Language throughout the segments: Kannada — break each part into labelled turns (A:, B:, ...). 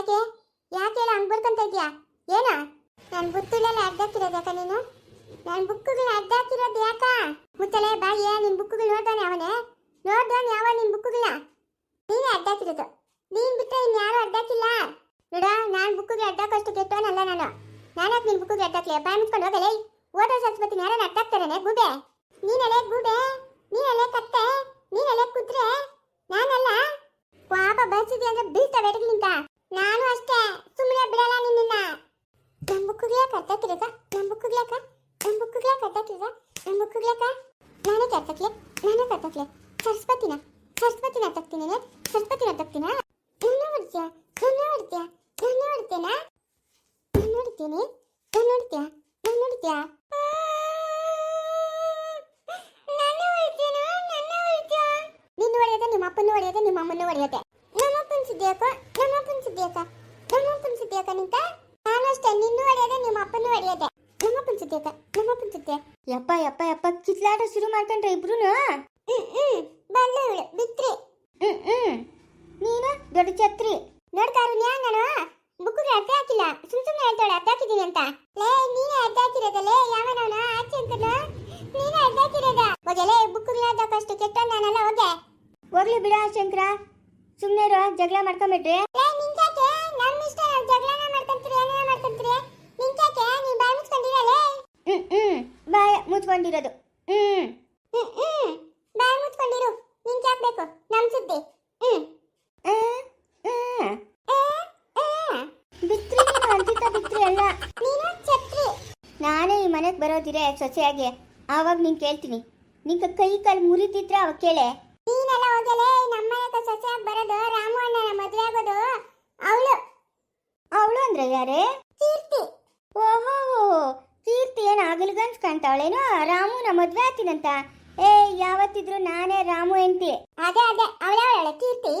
A: ಯಾಕೆ? ಯಾಕೆ ಹೇಳ, ಹಂಗೆ ಬರ್ಕೊಂತ ಇದ್ಯಾ ಏನ? ನಾನು ಬುತ್ತುಗಳೆಲ್ಲ ಅಡ್ಡಾಕಿರೋದು ಯಾಕ ನೀನು? ನಾನು ಬುಕ್ಕುಗಳನ್ನ ಅಡ್ಡಾಕಿರೋದು ಯಾಕ? ಮುಚ್ಚಲೆ ಬಾಯಿಯ ನಿನ್ ಬುಕ್ಕುಗಳು ನೋಡ್ದಾನೆ ಅವನೇ? ನೋಡ್ದಾನೆ ಯಾವ ನಿನ್ ಬುಕ್ಕುಗಳ ನೀನೇ ಅಡ್ಡಾಕಿರೋದು ನೀನ್ ಬಿಟ್ಟರೆ ಅಡ್ಡ ಅಡ್ಡಾಕಿಲ್ಲ ನೋಡ, ನಾನು ಬುಕ್ಕಿಗೆ ಅಡ್ಡಾಕಷ್ಟು ಕೆಟ್ಟವನಲ್ಲ ನಾನು. ನಾನಾಕ್ ನಿನ್ ಬುಕ್ಕಿಗೆ ಅಡ್ಡಾಕ್ಲಿ ಬಾಯ್ ಮುಚ್ಕೊಂಡು ಹೋಗಲೇ. ಓದೋ ಸರಸ್ವತಿ ಯಾರನ್ನ ಅಡ್ಡಾಕ್ತಾರೇನೆ ಗೂಬೆ? ನೀನಲೆ ಗೂಬೆ? ನೀನಲೆ ಕತ್ತೆ? ನೀನಲೆ ಕುದ್ರೆ? ನಾನಲ್ಲ? ಪಾಪ ಬಯಸಿದ್ಯ ಅಂದ್ರೆ ಬೀಳ್ತವೆ ಎಡಗ್ಲಿಂತ ನಾನು ಅಷ್ಟೇ ಸುಮ್ಮನೆ ಬಿಡಲ್ಲ ನಿನ್ನ ನಮ್ಮ ಬುಕ್ಕಿಗೆ ಕಟ್ಟಾಕಿರಕ ನಮ್ಮ ಬುಕ್ಕಿಗೆ ನಮ್ಮ ಬುಕ್ಕಿಗೆ ಕಟ್ಟಾಕಿರಕ ನಮ್ಮ ಬುಕ್ಕಿಗೆ ನಾನೇ ಕಟ್ಟಾಕ್ಲೆ ನಾನೇ ಕಟ್ಟಾಕ್ಲೆ ಸರಸ್ವತಿನ ಸರಸ್ವತಿನ ತಗ್ತೀನಿ ಸರಸ್ವತಿನ ತಗ್ತೀನ ನನ್ನ ಹೊಡ್ತೀಯ ನನ್ನ ಹೊಡ್ತೀಯ ನನ್ನ ಹೊಡ್ತೇನಾ ನಾನು ಹೊಡ್ತೀನಿ? ನಾನು ಹೊಡ್ತೀಯ? ನಾನು ಹೊಡಿತೀಯ ನಿನ್ನ ಹೊಡೆಯೋದೆ ನಿಮ್ಮ ಅಪ್ಪನ ಹೊಡೆಯೋದೆ ನಿಮ್ಮ ಅಮ್ಮನ ಹೊಡೆಯೋದೆ? ನಮ್ಮಪ್ಪನ ಸುದ್ದಿಯಕ್ಕ ನಮ್ಮಪ್ಪನ ನಮ್ಮ ನಮ್ಮಪ್ಪನ ಸುದ್ದಿಯಕ್ಕ ನಿಂತ ನಾನು ಅಷ್ಟೇ ನಿನ್ನ ನಿಮ್ಮ ಅಪ್ಪನ ಹೊಡೆಯೋದೆ ನಮ್ಮಪ್ಪನ ಸುದ್ದಿಯಕ್ಕ ನಮ್ಮಪ್ಪನ ಜೊತೆ.
B: ಯಪ್ಪ ಯಪ್ಪ ಯಪ್ಪ ಕಿತ್ಲಾಟ ಶುರು ಮಾಡ್ಕೊಂಡ್ರೆ ಇಬ್ರು
A: ಹ್ಮ್ ಹ್ಮ್. ಬಂದು ಇವಳು ಬಿತ್ರಿ
B: ಹ್ಮ್ ಹ್ಮ್. ನೀನು? ದೊಡ್ಡ ಛತ್ರಿ.
A: ನೋಡ್ತಾರು ನಾನು. ಬುಕ್ಕಿಗೆ ಅರ್ಥ ಹಾಕಿಲ್ಲ. ಸುಮ್ ಸುಮ್ಮನೆ ಹೇಳ್ತಾಳೆ ಅರ್ಥ ಹಾಕಿದ್ದೀನಿ ಅಂತ. ಲೇ ನೀನೇ ಅರ್ಥ ಹಾಕಿರೋದಲ್ಲೇ ಯಾವನವನ? ಆಚೆ ಅಂತನ? ನೀನೇ ಅರ್ಥ ಹಾಕಿರೋದ? ಹೋಗಲೇ ಬುಕ್ಕಿಗೆ ಅಷ್ಟು ಕೆಟ್ಟ ನಾನಲ್ಲ ಹೋಗೆ.
B: ಹೋಗ್ಲಿ ಬಿಡ ಶಂಕರ. ಸುಮ್ಮನೆ ಇರೋ ಜಗಳ ಮಾಡ್ಕೊಂಬಿಟ್ರಿ
A: ಲೇ ನಿಂತ್ಯಾಕೆ ನಮ್ಮ ಇಷ್ಟ ನಾವು ಜಗಳನ ಮಾಡ್ಕೊಂತೀರಿ ಏನೇನ ಮಾಡ್ಕೊಂತೀರಿ ನಿಂತ್ಯಾಕೆ ನೀ ಬಾಯಿ ಮುಚ್ಕೊಂಡಿರಲೇ
B: ಹ್ಮ್ ಹ್ಮ್ ಬಾಯ ಮುಚ್ಕೊಂಡಿರೋದು. ಹ್ಮ್.
A: ಹ್ಮ್ ಬಾಯಿ ಮುಚ್ಕೊಂಡಿರು. ನಿಂತ್ಯಾಕ್ ಬೇಕು? ನಮ್ ಸುದ್ದಿ. ಹ್ಮ್.
B: ಬಿತ್ರಿ ನೀನು ಅಂತಿದ್ದ ಬಿತ್ರಿ ಅಲ್ಲ
A: ನೀನು ಛತ್ರಿ.
B: ನಾನೇ ಈ ಮನೆಗೆ ಬರೋದಿರೆ ಸೊಸೆಯಾಗಿ. ಆವಾಗ ನೀನು ಕೇಳ್ತೀನಿ. ನಿಂಗೆ ಕೈ ಕಾಲು ಮುರಿತಿದ್ರೆ ಅವಾಗ ಕೇಳೆ.
A: ನೀನೆಲ್ಲ ಹೋಗಲೇ ನಮ್ಮ ಮನೆಗೆ ಸೊಸೆಯಾಗಿ ಬರೋದು ರಾಮು ಅಣ್ಣನ ಮದುವೆ ಆಗೋದು. ಅವಳು.
B: ಅವಳು ಅಂದ್ರೆ ಯಾರೇ?
A: ಕೀರ್ತಿ.
B: ಓಹೋ. ಕೀರ್ತಿ ಏನು ಆಗಲ್ಗನ್ಸ್ ಕಾಣ್ತಾವಳೇನೋ? ರಾಮುನ ಮದ್ವೆ ಆಗ್ತೀನಂತ ಏ, ಯಾವತ್ತಿದ್ರು ನಾನೇ ರಾಮು ಎಂತಿ
A: ಅದೇ ಅದೇ. ಅವಳ ಅವಳೆ ಕೀರ್ತಿ?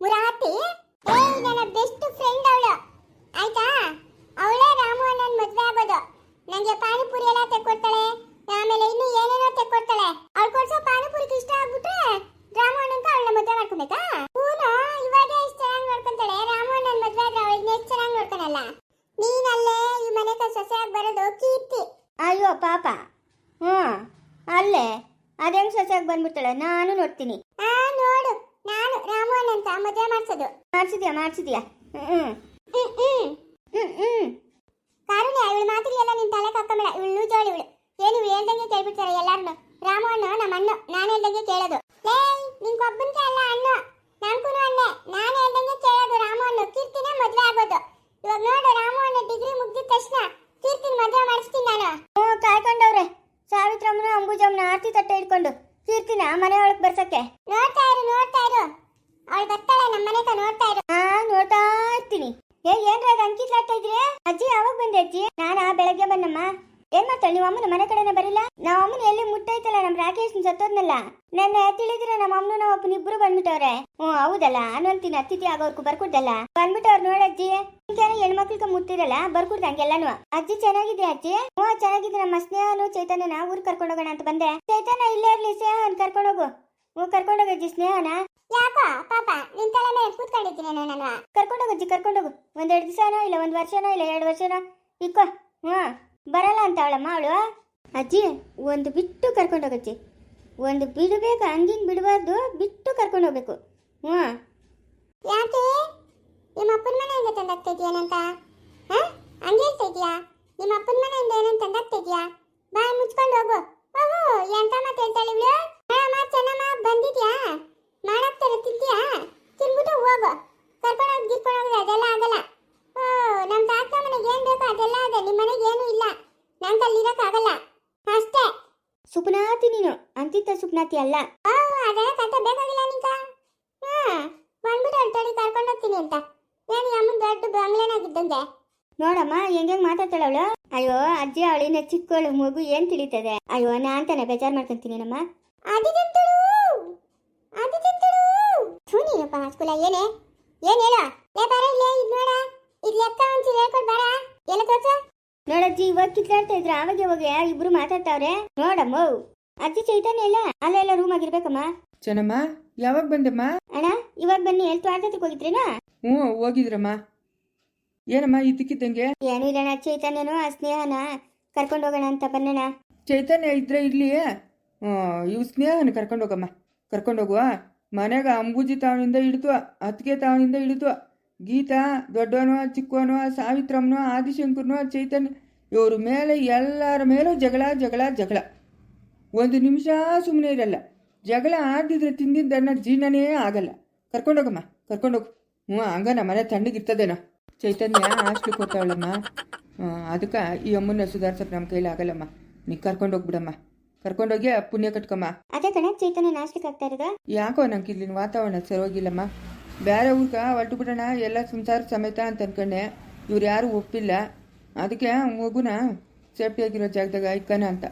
A: ಮುರಾತಿ ಏ, ನನ್ನ ಬೆಸ್ಟ್ ಫ್ರೆಂಡ್ ಅವಳು. ಆಯ್ತಾ? ಅವಳೇ ರಾಮು ಅಣ್ಣನ ಮದುವೆ ಆಗೋದು. ನನಗೆ ಪಾನಿಪುರಿ ಎಲ್ಲ ತೆಕ್ಕೊಡ್ತಾಳೆ. ಆಮೇಲೆ ಇನ್ನು ಏನೇನೋ ತೆಕ್ಕೊಡ್ತಾಳೆ. ಅವಳು ಕೊಡ್ಸೋ ಪಾನಿಪುರಿಗೆ ಇಷ್ಟ ಆಗ್ಬಿಟ್ರೆ ರಾಮು ಅಣ್ಣಂತ ಅವಳನ್ನ ಮದುವೆ ಮಾಡ್ಕೊಬೇಕಾ ಹೂನು ಇವಾಗ ಇಷ್ಟು ಚೆನ್ನಾಗಿ ನೋಡ್ಕೊಂತಾಳೆ ರಾಮು ಅಣ್ಣನ ಮದುವೆ ಆದ್ರೆ ಅವಳನ್ನ ಎಷ್ಟು ಚೆನ್ನಾಗಿ ನೋಡ್ಕೊಳಲ್ಲ ನೀನಲ್ಲೇ ಈ ಮನೆಗೆ ಸೊಸೆಯಾಗಿ ಬರೋದು ಕೀರ್ತಿ
B: ಅಯ್ಯೋ ಪಾಪ ಹ್ಞೂ ಅಲ್ಲೇ ಸೊಸೆಯಾಗಿ ಬಂದ್ಬಿಡ್ತಾಳೆ. ನಾನು ನೋಡ್ತೀನಿ.
A: ಆ ನೋಡು. ನಾನು ರಾಮು ಅಂತ ಮದುವೆ ಮಾಡ್ಸೋದು.
B: ಮಾಡ್ಸಿದ್ಯಾ ಮಾಡ್ಸಿದ್ಯಾ? ಹ್ಞೂ
A: ಹ್ಮ್. ಹ್ಮ್
B: ಹ್ಞೂ ಹ್ಞೂ
A: ಕಾರುಣ್ಯ ಇವಳು ಮಾತಿಗೆಲ್ಲ ನಿನ್ ತಲೆ ಕಕ್ಕಬೇಡ ಇವಳು ಜೋಳಿ ಇವಳು. ಏನು ಇವಳು ಹೇಳ್ದಂಗೆ ಕೇಳ್ಬಿಡ್ತಾರೆ ಎಲ್ಲಾರನು. ರಾಮು ಅಣ್ಣ ನಮ್ಮ ಅಣ್ಣ. ನಾನು ಹೇಳ್ದಂಗೆ ಕೇಳೋದು. ಲೇ ನಿನ್ಗೊಬ್ಬನ್ಗೆ ಅಲ್ಲ ಅಣ್ಣ. ನಾನ್ಕೂ ಅಣ್ಣೆ. ನಾನು ಹೇಳ್ದಂಗೆ ಕೇಳೋದು ರಾಮು ಅಣ್ಣ ಕೀರ್ತಿನ ಮದ್ವೆ ಆಗೋದು ಇವಾಗ ನೋಡು ರಾಮು ಅಣ್ಣ ಡಿಗ್ರಿ ಮುಗ್ದಿದ ತಕ್ಷಣ ಕೀರ್ತಿನ ಮದ್ವೆ ಮಾಡಿಸ್ತೀನಿ ನಾನು
B: ಹ್ಞೂ ಕಾಯ್ಕೊಂಡವ್ರೆ ಸಾವಿತ್ರಮ್ಮನ ಅಂಬುಜಮ್ಮನ ಆರತಿ ತಟ್ಟೆ ಇಟ್ಕೊಂಡು ಕೀರ್ತಿನ ಮನೆ ಒಳಗೆ ಬರ್ಸಕ್ಕೆ
A: ನೋಡ್ತಾ ಇರು ನೋಡ್ತಾ ಇರು ಅವಳು ಬರ್ತಾಳೆ ನಮ್ಮ ಮನೆಗೆ ನೋಡ್ತಾ ಇರು
B: ಹಾ ನೋಡ್ತಾ ಇರ್ತೀನಿ ಏ ಏನ್ರ ಅದು ಅಂಕಿತ್ಲಾಟ ಇದ್ರಿ ಅಜ್ಜಿ ಯಾವಾಗ ಬಂದೆ ಅಜ್ಜಿ? ನಾನಾ? ಬೆಳಗ್ಗೆ ಬಂದಮ್ಮ. ಏನ್ ಮಾಡ್ತಾಳೆ? ನೀವು ಅಮ್ಮನ ಮನೆ ಕಡೆನೇ ಬರಿಲ್ಲ? ನಾವ್ ಅಮ್ಮನ ಎಲ್ಲಿ ಮುಟ್ಟೈತಲ್ಲ ನಮ್ ರಾಕೇಶ್ ಸತ್ತೋದ್ನಲ್ಲ. ನನ್ನ ತಿಳಿದ್ರೆ ನಮ್ಮ ಅಮ್ಮನ ನಮ್ಮ ಅಪ್ಪನ ಇಬ್ರು ಬಂದ್ಬಿಟ್ಟವ್ರೆ. ಹ್ಮ್ ಹೌದಲ್ಲ? ಅನ್ನೊಂತಿನ ಅತಿಥಿ ಆಗೋರ್ಗು ಬರ್ಕೊಡ್ದಲ್ಲ? ಬಂದ್ಬಿಟ್ಟವ್ರು ನೋಡಜ್ಜಿ ನಿಮ್ಗೇನೋ ಹೆಣ್ಮಕ್ಳಿಗೆ ಮುಟ್ಟಿರಲ್ಲ? ಬರ್ಕೊಡ್ದ ಹಂಗೆಲ್ಲಾನು. ಅಜ್ಜಿ ಚೆನ್ನಾಗಿದೆ ಅಜ್ಜಿ? ಹ್ಞೂ ಚೆನ್ನಾಗಿದೆ ನಮ್ಮ ಸ್ನೇಹನು ಚೈತನ್ಯನ ಊರ್ ಕರ್ಕೊಂಡೋಗೋಣ ಅಂತ ಬಂದೆ. ಚೈತನ್ಯ ಇಲ್ಲೇ ಇರ್ಲಿ, ಸ್ನೇಹನ್ ಕರ್ಕೊಂಡೋಗು ಕರ್ಕೊಂಡೋಗಜ್ಜಿ ಸ್ನೇಹನ.
A: ಯಾಕೋ? ಪಾಪ ನಿನ್ ತಲೆ ಮೇಲೆ ಕೂತ್ಕೊಂಡಿದ್ದೀನಿ ನಾನು.
B: ಕರ್ಕೊಂಡೋಗು ಅಜ್ಜಿ ಕರ್ಕೊಂಡೋಗು ಒಂದೆರಡು ದಿವಸನೋ ಇಲ್ಲ ಒಂದು ವರ್ಷನೋ ಇಲ್ಲ ಎರಡು ವರ್ಷನೋ? ಇಕ್ಕೋ. ಹ್ಞೂ ಬರಲ್ಲ ಅಂತ ಅವಳಮ್ಮ ಅವಳು. ಅಜ್ಜಿ ಒಂದು ಬಿಟ್ಟು ಕರ್ಕೊಂಡೋಗಜ್ಜಿ ಒಂದು ಬಿಡಬೇಕು ಹಂಗಿಂಗ್ ಬಿಡಬಾರ್ದು ಬಿಟ್ಟು ಕರ್ಕೊಂಡು ಹೋಗ್ಬೇಕು. ಹ್ಞೂ
A: ಯಾಕೆ? ನಿಮ್ಮ ಅಪ್ಪನ ಮನೆಯಿಂದ ತಂದಾಗ್ತಾ ಇದೆಯೇನಂತ ಹಾ? ಹಂಗೆ ಹೇಳ್ತಾ ಇದೀಯಾ? ನಿಮ್ಮ ಅಪ್ಪನ ಮನೆಯಿಂದ ಏನಂತ ತಂದಾಗ್ತಾ ಇದೆಯಾ? ಬಾಯ್ ಮುಚ್ಕೊಂಡು ಹೋಗು ಓಹೋ ಎಂತ ಮಾತು ಹೇಳ್ತಾಳೆ ಇವಳು ಅಮ್ಮ ಚೆನ್ನಮ್ಮ ಬಂದಿದ್ಯಾ ಮಾಡಾಕ್ತಾರೆ ತಿಂತೀಯಾ ತಿನ್ಬಿಟ್ಟು ಹೋಗು ಕರ್ಕೊಂಡೋಗಿ ಗಿರ್ಕೊಂಡೋಗ್ರೆ ಅದೆಲ್ಲ ಆಗಲ್ಲ ಓ ನಮ್ಮ ತಾತ ಮನೆಗೆ ಏನ್ ಬೇಕೋ ಅದೆಲ್ಲ ಇದೆ ನಿಮ್ಮ ಮನೆಗೆ ಏನೂ ಇಲ್ಲ ನಂಗೆ ಅಲ್ಲಿ ಇರೋಕ್ಕಾಗಲ್ಲ ಅಷ್ಟೇ
B: ಸುಪ್ನಾತಿ ನೀನು ಸುಪ್ನಾತಿ ಅಲ್ಲ.
A: ಅಂತ ಅದೆಲ್ಲ ಕತೆ. ಬೇಕಾಗಿಲ್ಲ ನಿಂಕ ಹಾ ಬಂದ್ಬಿಟ್ಟು ಅಳ್ತಾಡಿ ಕರ್ಕೊಂಡು ಹೋಗ್ತೀನಿ ಅಂತ. ಏನು ಈ ಅಮ್ಮನ ದೊಡ್ಡ ಬಂಗ್ಲೆನಾಗಿದ್ದಂಗೆ?
B: ನೋಡಮ್ಮ ಹೆಂಗೆ ಮಾತಾಡ್ತಾಳೆ ಅವಳು ಅಯ್ಯೋ ಅಜ್ಜಿ ಅವಳಿನ ಚಿಕ್ಕವಳು ಮಗು ಏನ್ ತಿಳಿತದೆ? ಅಯ್ಯೋ ನಾನ್ ತಾನೆ ಬೇಜಾರ್ ಮಾಡ್ಕೊಂತೀನಿ ನಮ್ಮ
A: ಅದಿದಂತಳು ಅದಿದಂತಳು ಥೂ ನೀನಪ್ಪ ಸ್ಕೂಲ ಏನೇ? ಏನ್ ಹೇಳ? ಲೇ ಬಾರ ಇಲ್ಲೇ ಇದ್ ನೋಡ. ಇದ್ ಲೆಕ್ಕ ಒಂಚೂರು ಹೇಳ್ಕೊಡ್ ಬಾರ. ಎಲ್ಲ ತೋರ್ಸು
B: ನೋಡಜ್ಜಿ ಇವಾಗ ಕಿತ್ಲಾಡ್ತಾ ಇದ್ರ ಅವಾಗ ಇವಾಗ ಇಬ್ರು ಮಾತಾಡ್ತಾವ್ರೆ. ನೋಡಮ್ಮ. ಅಜ್ಜಿ ಚೈತನ್ಯ ಇಲ್ಲ? ಅಲ್ಲ ಎಲ್ಲ ರೂಮ್ ಆಗಿರ್ಬೇಕಮ್ಮ.
C: ಚೆನ್ನಮ್ಮ ಯಾವಾಗ ಬಂದಮ್ಮ?
B: ಅಣ್ಣ ಇವಾಗ ಬನ್ನಿ. ಎಲ್ ಆಟಕ್ಕೆ ಹೋಗಿದ್ರೇನಾ?
C: ಹ್ಞೂ ಹೋಗಿದ್ರಮ್ಮ. ಏನಮ್ಮ ಇದ್ದಕ್ಕಿದ್ದಂಗೆ
B: ಏನೂ ಇಲ್ಲಣ್ಣ ಚೈತನ್ಯನು ಆ ಸ್ನೇಹನ ಕರ್ಕೊಂಡು ಹೋಗೋಣ ಅಂತ ಬನ್ನಣ
C: ಚೈತನ್ಯ ಇದ್ರೆ ಇರ್ಲಿ ಇವು ಸ್ನೇಹನ ಕರ್ಕೊಂಡು ಹೋಗಮ್ಮ. ಕರ್ಕೊಂಡು ಹೋಗುವ? ಮನೆಗೆ ಅಂಬೂಜಿ ತಾವನಿಂದ ಹಿಡಿತು ಅತ್ತಿಗೆ ತಾವನಿಂದ ಹಿಡಿದು ಗೀತಾ ದೊಡ್ಡವನು ಚಿಕ್ಕವನು ಸಾವಿತ್ರಮ್ಮನು ಆದಿಶಂಕರ್ನು ಚೈತನ್ಯ ಇವ್ರ ಮೇಲೆ ಎಲ್ಲರ ಮೇಲೂ ಜಗಳ ಜಗಳ ಜಗಳ. ಒಂದು ನಿಮಿಷ ಸುಮ್ಮನೆ ಇರಲ್ಲ. ಜಗಳ ಆಡಿದ್ರೆ ತಿಂದಿದ್ದನ್ನ ಜೀರ್ಣನೇ ಆಗಲ್ಲ. ಕರ್ಕೊಂಡೋಗಮ್ಮ ಕರ್ಕೊಂಡೋಗು ಹ್ಞೂ ಹಂಗ. ನಮ್ಮ ಮನೆ ತಣ್ಣಗಿರ್ತದೇನೋ ಚೈತನ್ಯ ಹಾಸ್ಟ್ಲಿಗೆ ಕೊಡ್ತಾವಳಮ್ಮ. ಅದಕ್ಕೆ ಈ ಅಮ್ಮನ ಸುಧಾರ್ಸಕ್ಕೆ ನಮ್ಮ ಕೈಲಿ ಆಗಲ್ಲಮ್ಮ. ನೀ ಕರ್ಕೊಂಡೋಗ್ಬಿಡಮ್ಮ ಕರ್ಕೊಂಡೋಗಿ ಪುಣ್ಯ ಕಟ್ಕಮ್ಮ.
B: ಅದೇ ಕಣ ಚೈತನ್ಯ ನಾಶಕ್ಕೆ ಆಗ್ತಾ ಇರೋದ?
C: ಯಾಕೋ ನಂಗೆ ಇಲ್ಲಿನ ವಾತಾವರಣ ಸರೋಗಿಲ್ಲಮ್ಮ. ಬೇರೆ ಊರ್ಗ ಹೊರಟು ಬಿಡೋಣ ಎಲ್ಲ ಸಂಸಾರ ಸಮೇತ ಅಂತ ಅನ್ಕೊಂಡೆ. ಇವ್ರು ಯಾರು ಒಪ್ಪಿಲ್ಲ. ಅದಕ್ಕೆ ಮಗುನ ಸೇಫ್ಟಿಯಾಗಿರೋ ಜಾಗದಾಗ ಇಕ್ಕನ ಅಂತ.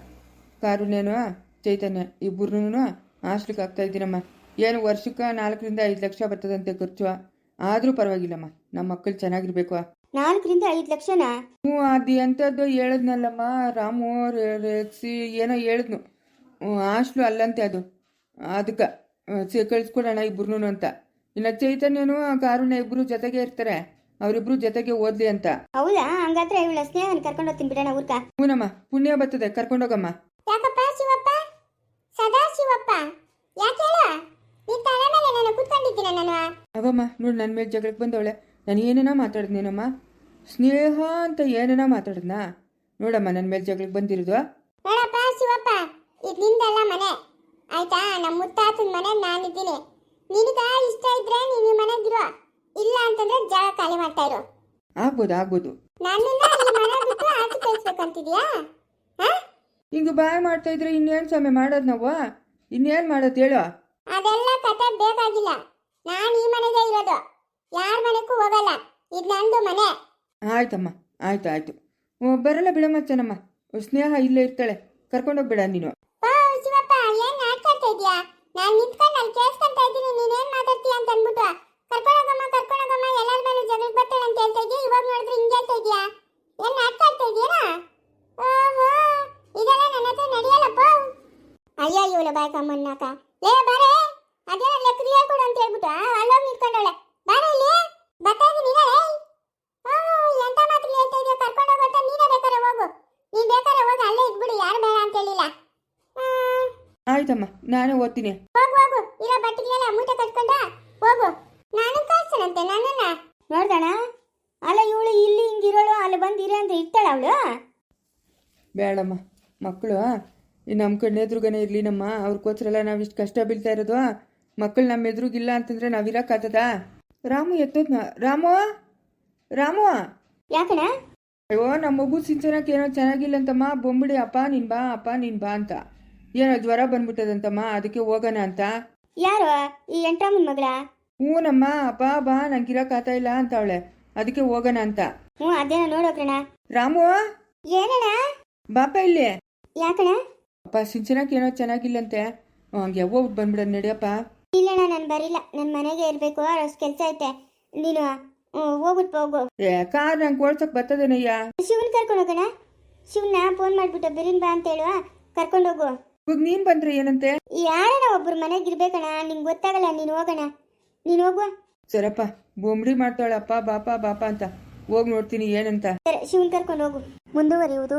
C: ಕಾರುಣ್ಯನು ಚೈತನ್ಯ ಇಬ್ಬರನ್ನೂ ಆಸ್ಲಿಕ್ ಆಗ್ತಾ ಇದ್ದೀನಮ್ಮ. ಏನು ವರ್ಷಕ್ಕೆ ನಾಲ್ಕರಿಂದ ಐದು ಲಕ್ಷ ಬರ್ತದಂತೆ ಖರ್ಚು. ಆದರೂ ಪರವಾಗಿಲ್ಲಮ್ಮ. ನಮ್ಮ ಮಕ್ಕಳು ಚೆನ್ನಾಗಿರ್ಬೇಕು.
B: ನಾಲ್ಕರಿಂದ ಐದು ಲಕ್ಷನಾ?
C: ಹ್ಞೂ ಅದು ಎಂಥದ್ದು ಹೇಳಿದ್ನಲ್ಲಮ್ಮ. ರಾಮು ರೆಕ್ಸಿ ಏನೋ ಹೇಳಿದ್ನು. ಹಾಸ್ಟ್ಲು ಅಲ್ಲಂತೆ ಅದು. ಅದಕ್ಕೆ ಕಳಿಸ್ಕೊಡೋಣ ಇಬ್ರು ಅಂತ. ಇನ್ನು ಚೈತನ್ಯನು ಕಾರುಣ್ಯ ಇಬ್ಬರು ಜೊತೆಗೆ ಇರ್ತಾರೆ. ಅವರಿಬ್ರು ಜೊತೆಗೆ ಓದ್ಲಿ ಅಂತ.
B: ಹೌದಾ? ಹಂಗಾದ್ರೆ ಇವಳ ಸ್ನೇಹ ಕರ್ಕೊಂಡು ಹೋಗ್ತೀನಿ ಬಿಡೋಣ ಊರ್ಕ
C: ಹ್ಞೂನಮ್ಮ. ಪುಣ್ಯ ಬರ್ತದೆ. ಕರ್ಕೊಂಡೋಗಮ್ಮ
A: ಯಾಕಪ್ಪ ಶಿವಪ್ಪ? ಸದಾ ಶಿವಪ್ಪ. ಯಾಕೆ ಹೇಳ? ನೀ ತಲೆ ಮೇಲೆ ನಾನು ಕೂತ್ಕೊಂಡಿದ್ದೀನ ನಾನು
C: ಅವಮ್ಮ ನೋಡಿ ನನ್ನ ಮೇಲೆ ಜಗಳಕ್ಕೆ ಬಂದವಳೆ. ನಾನು ಏನೇನ ಮಾತಾಡಿದ್ನೇನಮ್ಮ? ಸ್ನೇಹ ಅಂತ ಏನೇನೋ ಮಾತಾಡಿದ್ನಾ? ನೋಡಮ್ಮ ನನ್ನ ಮೇಲೆ ಜಗಳಕ್ಕೆ ಬಂದಿರೋದು.
A: ನೋಡಪ್ಪ ಶಿವಪ್ಪ ಇದು ನಿಂದಲ್ಲ ಮನೆ. ಆಯ್ತಾ? ನಮ್ಮ ಮುತ್ತಾತನ ಮನೆ ನಾನಿದ್ದೀನಿ. ನಿನಗ ಇಷ್ಟ ಇದ್ರೆ ನೀನು ಈ ಮನೆಗಿರೋ ಇಲ್ಲ ಅಂತಂದ್ರೆ ಜಾಗ ಖಾಲಿ ಮಾಡ್ತಾ ಇರು.
C: ಆಗ್ಬೋದು ಆಗ್ಬೋದು.
A: ನನ್ನಿಂದ ಈ ಮನೆ ಬಿಟ್ಟು ಆಚೆ ಕಳಿಸ್ಬೇಕಂತಿದ್ಯಾ?
C: ಹಿಂಗೆ ಬಾಯ್ ಮಾಡ್ತಾ ಇದ್ರೆ ಇನ್ನೇನು ಸಮಯ ಮಾಡೋದು ನಾವು? ಇನ್ನೇನು ಮಾಡೋದು ಹೇಳು?
A: ಅದೆಲ್ಲ ಕತೆ ಬೇಕಾಗಿಲ್ಲ. ನಾನು ಈ ಮನೆಗೆ ಇರೋದು. ಯಾರ ಮನೆಗೂ ಹೋಗಲ್ಲ. ಇದು ನಂದು ಮನೆ.
C: ಆಯ್ತಮ್ಮ ಆಯ್ತು ಆಯ್ತು. ಬರಲ್ಲ ಬಿಡಮ್ಮ ಚೆನ್ನಮ್ಮ ಸ್ನೇಹ ಇಲ್ಲೇ ಇರ್ತಾಳೆ. ಕರ್ಕೊಂಡೋಗ್ಬೇಡ ನೀನು.
A: ಓ ಶಿವಪ್ಪ ಏನ್ ಆಡ್ಕೊಳ್ತಾ ಇದೀಯಾ ನಾನು ನಿಂತ್ಕೊಂಡು ಅಲ್ಲಿ ಕೇಳಿಸ್ಕೊಂತ ಇದ್ದೀನಿ ನೀನೇನ್ ಮಾತಾಡ್ತೀಯ ಅಂತ ಅಂದ್ಬಿಟ್ಟು ಕರ್ಕೊಂಡೋಗಮ್ಮ ಕರ್ಕೊಂಡೋಗಮ್ಮ ಎಲ್ಲರ ಮೇಲೂ ಜಗಳಕ್ಕೆ ಬರ್ತಾಳೆ ಅಂತ ಹೇಳ್ತಾ ಇದೀಯ ಇವಾಗ ನೋಡಿದ್ರೆ ಹಿಂಗೆ ಹೇಳ್ತಾ ಇದೀಯಾ ಏನ್ ಆಡ್ಕೊಳ್ತಾ ಇದೀಯಾ ಓಹೋ ಇದೆಲ್ಲ ನನ್ನ ಹತ್ರ ನಡೆಯಲ್ಲಪ್ಪ ಕಮ್ಮನ್ನಾಕ ಲೇ ಬಾರೆ. ಅದೇ ಲೆಕ್ಕದ ಹೇಳ್ಕೊಡು ಅಂತ ಹೇಳ್ಬಿಟ್ಟು ಅಲ್ಲೋಗಿ ನಿಂತ್ಕೊಂಡವಳೆ. ಬಾರೆ ಇಲ್ಲಿ. ಬರ್ತಾ ಇದ್ದೀನಿ ನೀನೇ ಎಂತ ಹೇಳ್ತಾ ಇದೀಯ ನೀನೇ ಬೇಕಾರೆ ಹೋಗು. ನೀನು ಬೇಕಾರೆ ಹೋಗಿ ಅಲ್ಲೇ ಇದ್ಬಿಡು ಯಾರು ಬೇಡ ಅಂತ ಹೇಳಿಲ್ಲ.
C: ಆಯ್ತಮ್ಮ ನಾನು ಓದ್ತೀನಿ.
A: ಹೋಗು ಹೋಗು. ಇರೋ ಬಟ್ಟೆಗಳೆಲ್ಲ ಮೂಟೆ ಕಟ್ಕೊಂಡ ಹೋಗು. ನಾನು ಕಳ್ಸನಂತೆ ನನ್ನನ್ನ.
B: ನೋಡ್ದಣ? ಅಲ್ಲ ಇವಳು ಇಲ್ಲಿ ಹಿಂಗಿರೋಳು ಅಲ್ಲಿ ಬಂದು ಅಂತ ಇರ್ತಾಳ ಅವಳು?
C: ಬೇಡಮ್ಮ ಮಕ್ಕಳು ನಮ್ಮ ಕಣ್ಣು ಎದುರುಗನೆ ಇರಲಿ ನಮ್ಮ. ಅವ್ರಿಗೋಸ್ಕರ ನಾವು ಇಷ್ಟು ಕಷ್ಟ ಬೀಳ್ತಾ ಇರೋದು. ಮಕ್ಕಳು ನಮ್ಮ ಎದುರುಗಿಲ್ಲ ಅಂತಂದ್ರೆ ನಾವು ಇರೋಕ್ಕಾಗ್ತದ ರಾಮು ಎತ್ತೋದ್ನ ರಾಮು? ರಾಮು?
B: ಯಾಕಣ
C: ಅಯ್ಯೋ ನಮ್ಮ ಮಗು ಸಿಂಚನಕ್ಕೆ ಏನೋ ಚೆನ್ನಾಗಿಲ್ಲ ಅಂತಮ್ಮ ಬೊಂಬಿಡಿ ಅಪ್ಪ ನಿನ್ ಬಾ ಅಪ್ಪ ನಿನ್ ಬಾ ಅಂತ. ಏನೋ ಜ್ವರ ಬಂದ್ಬಿಟ್ಟದಂತಮ್ಮ. ಅದಕ್ಕೆ ಹೋಗೋಣ ಅಂತ.
B: ಯಾರು? ಈ ಎಂಟಮ್ಮನ ಮಗಳ?
C: ಹ್ಞೂ ನಮ್ಮ ಅಪ್ಪ ಬಾ ನಂಗೆ ಆತ ಇಲ್ಲ ಅಂತ ಅವಳೆ ಅದಕ್ಕೆ ಹೋಗೋಣ ಅಂತ.
B: ಹ್ಞೂ ಅದೇನ ನೋಡೋಕಣ
C: ರಾಮು?
B: ಏನಣ್ಣ?
C: ಬಾಪ ಇಲ್ಲಿ.
B: ಯಾಕಣ
C: ಅಪ್ಪ ಸಿಂಚನಕ್ಕೆ ಏನೋ ಚೆನ್ನಾಗಿಲ್ಲಂತೆ. ಹಂಗೆ ಹೋಗ್ಬಿಟ್ಟು ಬಂದ್ಬಿಡ ನಡಿಯಪ್ಪ.
B: ಇಲ್ಲಣ್ಣ ನಾನು ಬರಿಲ್ಲ. ನನ್ನ ಮನೆಗೆ ಇರಬೇಕು ಅಷ್ಟು ಕೆಲ್ಸ ಐತೆ. ನೀನು ಹೋಗ್ಬಿಟ್ಟು ಹೋಗು.
C: ಏ ಕಾರ್ ನಂಗೆ ಓಡ್ಸಕ್ ಬರ್ತದೇನಯ್ಯ
B: ಶಿವನ್ ಕರ್ಕೊಂಡು ಹೋಗೋಣ? ಶಿವನ ಫೋನ್ ಮಾಡ್ಬಿಟ್ಟು ಬಿರಿನ್ ಬಾ ಅಂತ ಹೇಳುವ ಕರ್ಕೊಂಡು ಹೋಗು.
C: ಇವಾಗ ನೀನ್ ಬಂದ್ರೆ ಏನಂತೆ?
B: ಯಾರಣ್ಣ ಒಬ್ರು ಮನೆಗೆ ಇರ್ಬೇಕಣ್ಣ? ನಿಂಗೆ ಗೊತ್ತಾಗಲ್ಲ ನೀನು ಹೋಗೋಣ. ನೀನು ಹೋಗುವ
C: ಸರಪ್ಪ ಬೊಂಬಡಿ ಮಾಡ್ತಾಳಪ್ಪ ಬಾಪ ಬಾಪ ಅಂತ. ಹೋಗಿ ನೋಡ್ತೀನಿ ಏನಂತ.
B: ಸರಿ ಶಿವನ್ ಕರ್ಕೊಂಡು ಹೋಗು. ಮುಂದುವರಿಯುವುದು.